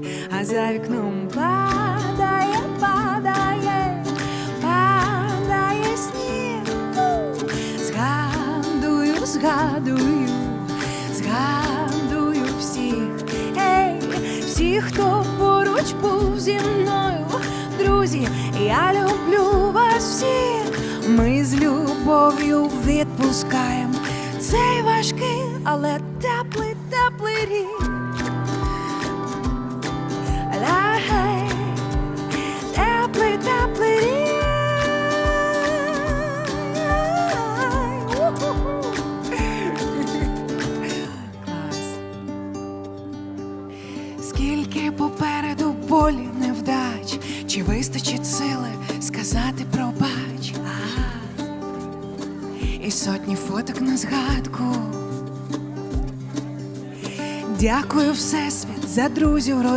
а за вікном падає, падає, падає сніг. У, Згадую, згадую, згадую всіх, ей, всіх, хто поруч був зі мною. Друзі, я люблю вас всіх. Ми з любов'ю відпускаємо Скільки попереду болі невдач, чи вистачить сили сказати пробач? Ага. І сотні фоток на згадку. Дякую, Всесвіт, за друзів, родину.